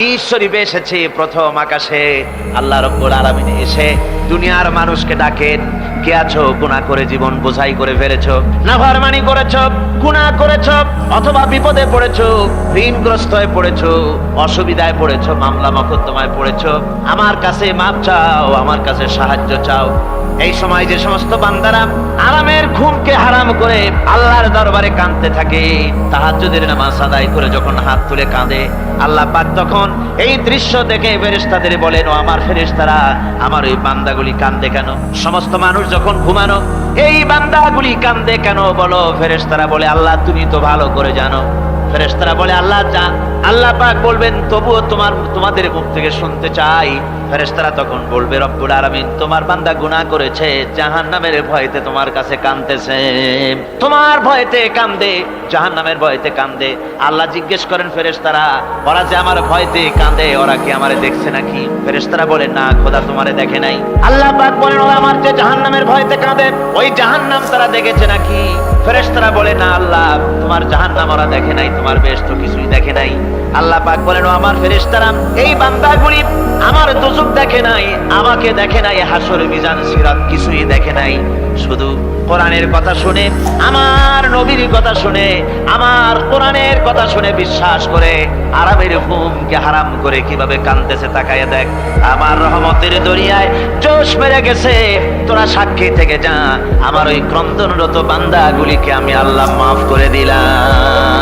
শরীফে এসেছে প্রথম আকাশে। আল্লাহ রব্বুল আলামিন এসে দুনিয়ার মানুষকে ডাকেন কে আছো? গুনাহ করে জীবন বোঝাই করে ফেলেছো। নাফরমানি করেছ, গুনাহ করেছ, অথবা বিপদে পড়েছো, ঋণগ্রস্ত হয়ে পড়েছো, অসুবিধায় পড়েছো, মামলা মকদ্দমায় পড়েছো। আমার কাছে মাপ চাও, আমার কাছে সাহায্য চাও। এই সময় যে সমস্ত বান্দারা আরামের ঘুমকে হারাম করে আল্লাহর দরবারে কাঁদতে থাকে, তাহাজ্জুদের নামাজ আদায় করে যখন হাত তুলে কাঁদে, আল্লাহ পাক তখন এই দৃশ্য দেখে ফেরেশতাদের বলেন, ও আমার ফেরেশতারা, আমার ওই বান্দাগুলি কান্দে কেন? সমস্ত মানুষ যখন ঘুমানো, এই বান্দাগুলি কান্দে কেন বলো? ফেরেস্তারা বলে, আল্লাহ, তুমি তো ভালো করে জানো। ফেরেশতারা বলে, আল্লাহ যা, আল্লাহ পাক বলবেন, তবুও তোমার, তোমাদের মুখ থেকে শুনতে চাই। ফেরেস্তারা তখন বলবে, রব্বুল আলামিন, তোমার বান্দা গুনাহ করেছে, জাহান্নামের ভয়তে তোমার কাছে কাঁদতেছে। তোমার ভয়তে কান্দে জাহান্নামের ভয়তে কান্দে আল্লাহ জিজ্ঞেস করেন ফেরেস্তারা ওরা যে আমার ভয়তে কান্দে ওরা কি আমারে দেখছে নাকি? ফেরেস্তারা বলে, না, খোদা তোমারে দেখে নাই। আল্লাহ পাক বলেন, ওরা আমার যে জাহান্নামের ভয়তে কাঁদে, ওই জাহান্নাম তারা দেখেছে নাকি? ফেরেস্তারা বলে, না, আল্লাহ, তোমার জাহান্নাম ওরা দেখে নাই। তোমার বেশ তো কিছুই দেখে নাই। আল্লাহ পাক বলেন আমার ফেরেশতারা এই বান্দাগুলি আমার দুজক দেখে নাই, আমাকে দেখে নাই, হাসর, মিজান, সিরাত কিছুই দেখে নাই। শুধু কোরআনের কথা শুনে, আমার নবীর কথা শুনে, আমার কোরআনের কথা শুনে বিশ্বাস করে আরামের ঘুমকে হারাম করে কীভাবে কানতেছে তাকায় দেখ। আমার রহমতের দরিয়ায় জোশ মেরে গেছে, তোরা সাক্ষী থেকে যা। আমার ওই ক্রন্দনরত বান্দাগুলিকে আমি আল্লাহ মাফ করে দিলাম।